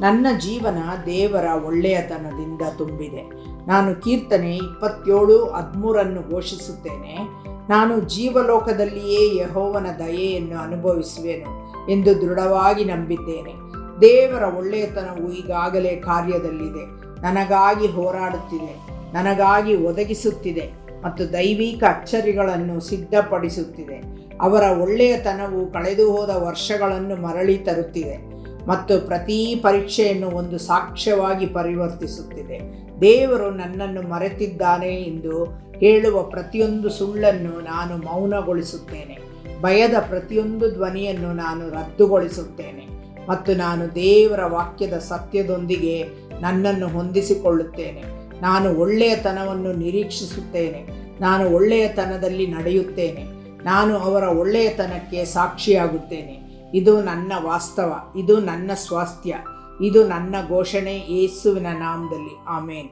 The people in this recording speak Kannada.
ನನ್ನ ಜೀವನ ದೇವರ ಒಳ್ಳೆಯತನದಿಂದ ತುಂಬಿದೆ. ನಾನು ಕೀರ್ತನೆ ಇಪ್ಪತ್ತೇಳು ಹದಿಮೂರನ್ನು ಘೋಷಿಸುತ್ತೇನೆ. ನಾನು ಜೀವಲೋಕದಲ್ಲಿಯೇ ಯಹೋವನ ದಯೆಯನ್ನು ಅನುಭವಿಸುವೆನು ಎಂದು ದೃಢವಾಗಿ ನಂಬಿದ್ದೇನೆ. ದೇವರ ಒಳ್ಳೆಯತನವು ಈಗಾಗಲೇ ಕಾರ್ಯದಲ್ಲಿದೆ. ನನಗಾಗಿ ಹೋರಾಡುತ್ತಿದೆ. ನನಗಾಗಿ ಒದಗಿಸುತ್ತಿದೆ ಮತ್ತು ದೈವಿಕ ಅಚ್ಚರಿಗಳನ್ನು ಸಿದ್ಧಪಡಿಸುತ್ತಿದೆ. ಅವರ ಒಳ್ಳೆಯತನವು ಕಳೆದುಹೋದ ವರ್ಷಗಳನ್ನು ಮರಳಿ ತರುತ್ತಿದೆ. ಮತ್ತು ಪ್ರತಿ ಪರೀಕ್ಷೆಯನ್ನು ಒಂದು ಸಾಕ್ಷ್ಯವಾಗಿ ಪರಿವರ್ತಿಸುತ್ತಿದೆ. ದೇವರು ನನ್ನನ್ನು ಮರೆತಿದ್ದಾನೆ ಎಂದು ಹೇಳುವ ಪ್ರತಿಯೊಂದು ಸುಳ್ಳನ್ನು ನಾನು ಮೌನಗೊಳಿಸುತ್ತೇನೆ. ಭಯದ ಪ್ರತಿಯೊಂದು ಧ್ವನಿಯನ್ನು ನಾನು ರದ್ದುಗೊಳಿಸುತ್ತೇನೆ ಮತ್ತು ನಾನು ದೇವರ ವಾಕ್ಯದ ಸತ್ಯದೊಂದಿಗೆ ನನ್ನನ್ನು ಹೊಂದಿಸಿಕೊಳ್ಳುತ್ತೇನೆ. ನಾನು ಒಳ್ಳೆಯತನವನ್ನು ನಿರೀಕ್ಷಿಸುತ್ತೇನೆ. ನಾನು ಒಳ್ಳೆಯತನದಲ್ಲಿ ನಡೆಯುತ್ತೇನೆ. ನಾನು ಅವರ ಒಳ್ಳೆಯತನಕ್ಕೆ ಸಾಕ್ಷಿಯಾಗುತ್ತೇನೆ. ಇದು ನನ್ನ ವಾಸ್ತವ ಇದು ನನ್ನ ಸ್ವಾಸ್ಥ್ಯ ಇದು ನನ್ನ ಘೋಷಣೆ ಯೇಸುವಿನ ನಾಮದಲ್ಲಿ. ಆಮೇನ್.